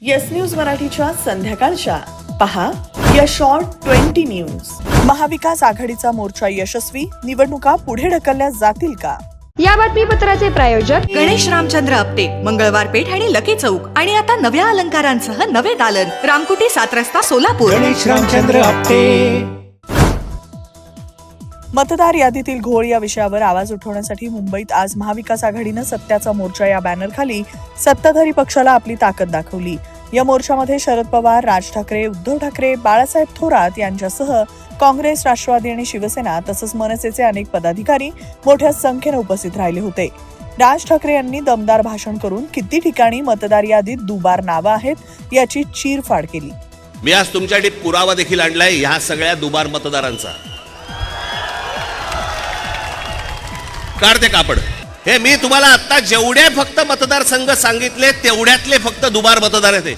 Yes news मराठीच्या संध्याकाळच्या. पहा या शॉर्ट ट्वेंटी न्यूज महाविकास आघाडीचा मोर्चा यशस्वी निवडणुका पुढे ढकलल्या जातील का? या बातमीपत्राचे प्रायोजक गणेश रामचंद्र आपटे मंगळवार पेठ आणि लकी चौक. आणि आता नव्या अलंकारांसह नवे दालन. रामकुटी सात रस्ता सोलापूर. गणेश रामचंद्र आपटे. मतदार यादीतील घोळ या विषयावर आवाज उठवण्यासाठी मुंबईत आज महाविकास आघाडीनं सत्याचा मोर्चा या बॅनरखाली सत्ताधारी पक्षाला आपली ताकद दाखवली. या मोर्चामध्ये शरद पवार राज ठाकरे उद्धव ठाकरे बाळासाहेब थोरात यांच्यासह काँग्रेस राष्ट्रवादी आणि शिवसेना तसंच मनसेचे अनेक पदाधिकारी मोठ्या संख्येनं उपस्थित राहिले होते. राज ठाकरे यांनी दमदार भाषण करून किती ठिकाणी मतदार यादीत दुबार नावं आहेत याची चीरफाड केली. मी आज तुमच्यासाठी पुरावा देखील आणलाय ह्या सगळ्या दुबार मतदारांचा. काढते कापड. हे मी तुम्हाला आता जेवढे फक्त मतदारसंघ सांगितले तेवढ्यातले फक्त दुबार मतदार आहेत हे.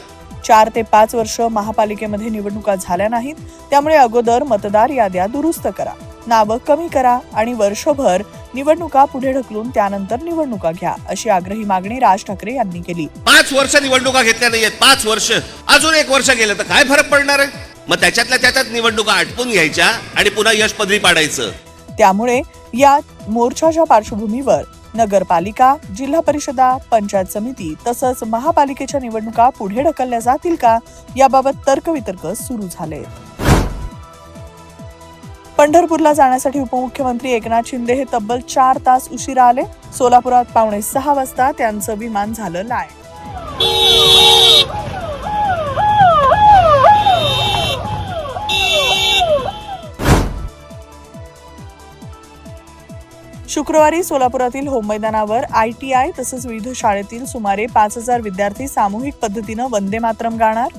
चार ते पाच वर्ष महापालिकेमध्ये निवडणुका झाल्या नाहीत त्यामुळे अगोदर मतदार याद्या दुरुस्त करा. नावं कमी करा आणि वर्षभर निवडणुका पुढे ढकलून त्यानंतर निवडणुका घ्या अशी आग्रही मागणी राज ठाकरे यांनी केली. पाच वर्ष निवडणुका घेतल्या नाहीयेत पाच वर्ष. अजून एक वर्ष गेलं तर काय फरक पडणार आहे? मग त्याच्यातल्या त्याच्यात निवडणुका आटपून घ्यायच्या आणि पुन्हा यश पदरी पाडायचं. त्यामुळे यात मोर्चाच्या पार्श्वभूमीवर नगरपालिका जिल्हा परिषदा पंचायत समिती तसंच महापालिकेच्या निवडणुका पुढे ढकलल्या जातील का याबाबत तर्कवितर्क सुरू झाले. पंढरपूरला जाण्यासाठी उपमुख्यमंत्री एकनाथ शिंदे हे तब्बल चार तास उशिरा आले. सोलापुरात पावणे सहा वाजता त्यांचं विमान झालं लाय. शुक्रवारी सोलापुरातील होम मैदानावर आय टी आय तसंच विविध शाळेतील सुमारे पाच हजार विद्यार्थी सामूहिक पद्धतीनं वंदे मातरम गाणार.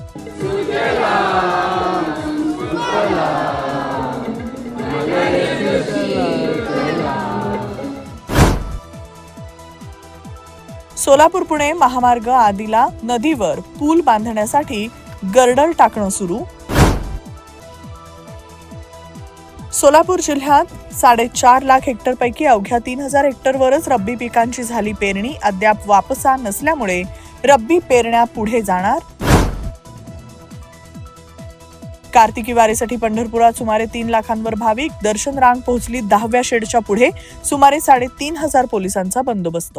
सोलापूर पुणे महामार्ग आदिला नदीवर पूल बांधण्यासाठी गर्डल टाकणं सुरू. सोलापूर जिल्ह्यात साडेचार लाख हेक्टरपैकी अवघ्या तीन हजार हेक्टरवरच रब्बी पिकांची झाली पेरणी अद्याप वापसा नसल्यामुळे रब्बी पेरण्या पुढे जाणार. कार्तिकी वारीसाठी पंढरपुरात सुमारे तीन लाखांवर भाविक दर्शन रांग पोहोचली दहाव्या शेडच्या पुढे सुमारे साडेतीन हजार पोलिसांचा बंदोबस्त.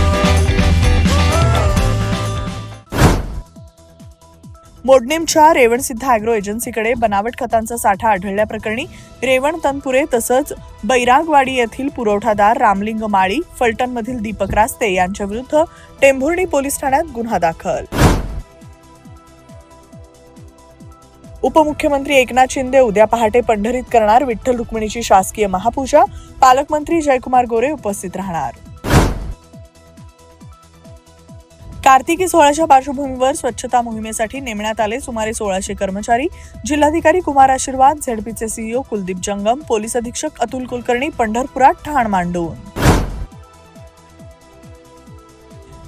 मोडनेमच्या रेवणसिद्ध अॅग्रो एजन्सीकडे बनावट खतांचा साठा आढळल्याप्रकरणी रेवण तनपुरे तसंच बैरागवाडी येथील पुरवठादार रामलिंग माळी फलटणमधील दीपक रास्ते यांच्या विरुद्ध टेंभुर्णी पोलीस ठाण्यात गुन्हा दाखल. उपमुख्यमंत्री एकनाथ शिंदे उद्या पहाटे पंढरीत करणार विठ्ठल रुक्मिणीची शासकीय महापूजा. पालकमंत्री जयकुमार गोरे उपस्थित राहणार. कार्तिकी सोहळ्याच्या पार्श्वभूमीवर स्वच्छता मोहिमेसाठी नेमण्यात आले सुमारे सोळाशे कर्मचारी. जिल्हाधिकारी कुमार आशीर्वाद झेडपीचे सीईओ कुलदीप जंगम पोलीस अधीक्षक अतुल कुलकर्णी पंढरपुरात ठाण मांडून.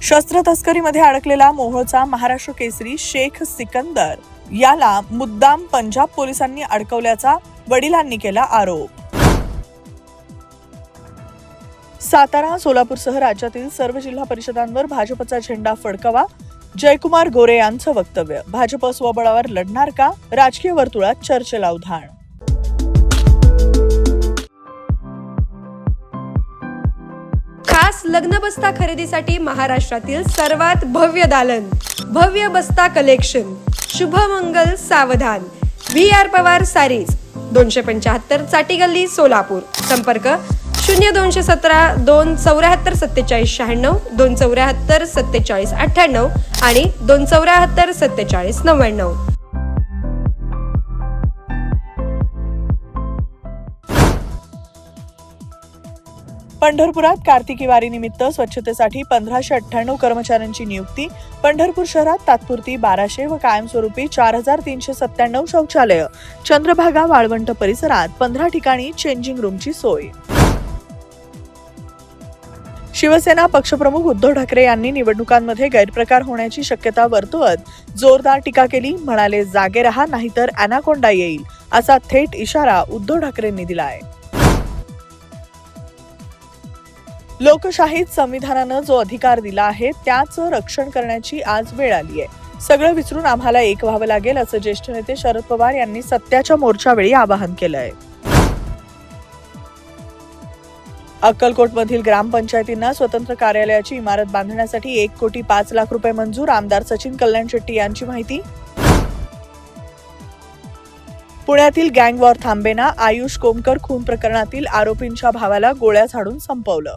शस्त्र तस्करीमध्ये अडकलेला मोहोळचा महाराष्ट्र केसरी शेख सिकंदर. याला मुद्दाम पंजाब पोलिसांनी अडकवल्याचा वडिलांनी केला आरोप. सातारा सोलापूरसह राज्यातील सर्व जिल्हा परिषदांवर भाजपचा झेंडा फडकवा. जयकुमार गोरे यांचं वक्तव्य. भाजप स्वबळावर लढणार का? राजकीय वर्तुळात चर्चेला उधाण. खास लग्न बस्ता खरेदीसाठी महाराष्ट्रातील सर्वात भव्य दालन भव्य बस्ता collection Shubhmangal Savdhan. V R Pawar sarees दोनशे पंच्याहत्तर चाटी गल्ली सोलापूर. संपर्क शून्य दोनशे सतरा दोन चौऱ्याहत्तर सत्तेचाळीस शहाण्णव दोन चौऱ्याहत्तर सत्तेचाळीस अठ्ठ्याण्णव आणि दोन चौऱ्याहत्तर सत्तेचाळीस नव्याण्णव. पंढरपुरात कार्तिकी वारीनिमित्त स्वच्छतेसाठी पंधराशे अठ्ठ्याण्णव कर्मचाऱ्यांची नियुक्ती. पंढरपूर शहरात तात्पुरती बाराशे व कायमस्वरूपी चार हजार तीनशे सत्त्याण्णव शौचालय. चंद्रभागा वाळवंट परिसरात पंधरा ठिकाणी चेंजिंग रूमची सोय. शिवसेना पक्षप्रमुख उद्धव ठाकरे यांनी निवडणुकांमध्ये गैरप्रकार होण्याची शक्यता वर्तवत जोरदार टीका केली. म्हणाले जागे रहा नाहीतर अॅनाकोंडा येईल असा थेट इशारा उद्धव ठाकरेंनी दिलाय. लोकशाहीत संविधानानं जो अधिकार दिला आहे त्याचं रक्षण करण्याची आज वेळ आली आहे. सगळं विसरून आम्हाला एक व्हावं लागेल असं ज्येष्ठ नेते शरद पवार यांनी सत्याच्या मोर्चावेळी आवाहन केलंय. अक्कलकोटमधील ग्रामपंचायतींना स्वतंत्र कार्यालयाची इमारत बांधण्यासाठी एक कोटी पाच लाख रुपये मंजूर. आमदार सचिन कल्याण शेट्टी यांची माहिती. पुण्यातील गँग वॉर थांबेना आयुष कोमकर खून प्रकरणातील आरोपींच्या भावाला गोळ्या झाडून संपवलं.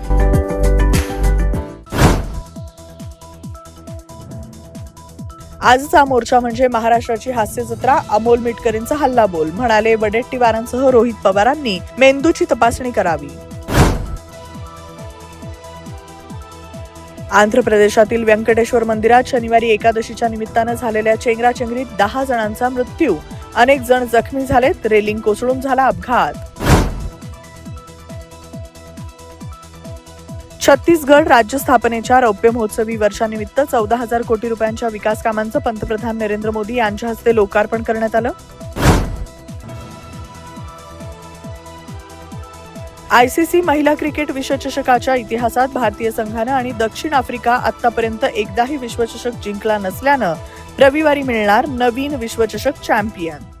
आजचा मोर्चा म्हणजे महाराष्ट्राची हास्य जत्रा. अमोल मिटकरींचा हल्ला बोल. म्हणाले वडेट्टीवारांसह रोहित पवारांनी मेंदूची तपासणी करावी. आंध्र प्रदेशातील व्यंकटेश्वर मंदिरात शनिवारी एकादशीच्या निमित्तानं झालेल्या चेंगराचेंगरीत दहा जणांचा मृत्यू. अनेक जण जखमी झालेत रेलिंग कोसळून झाला अपघात. छत्तीसगड राज्य स्थापनेच्या रौप्य महोत्सवी वर्षानिमित्त चौदा हजार कोटी रुपयांच्या विकास कामांचं पंतप्रधान नरेंद्र मोदी यांच्या हस्ते लोकार्पण करण्यात आलं. आयसीसी महिला क्रिकेट विश्वचषकाच्या इतिहासात भारतीय संघानं आणि दक्षिण आफ्रिका आतापर्यंत एकदाही विश्वचषक जिंकला नसल्यानं रविवारी मिळणार नवीन विश्वचषक चॅम्पियन.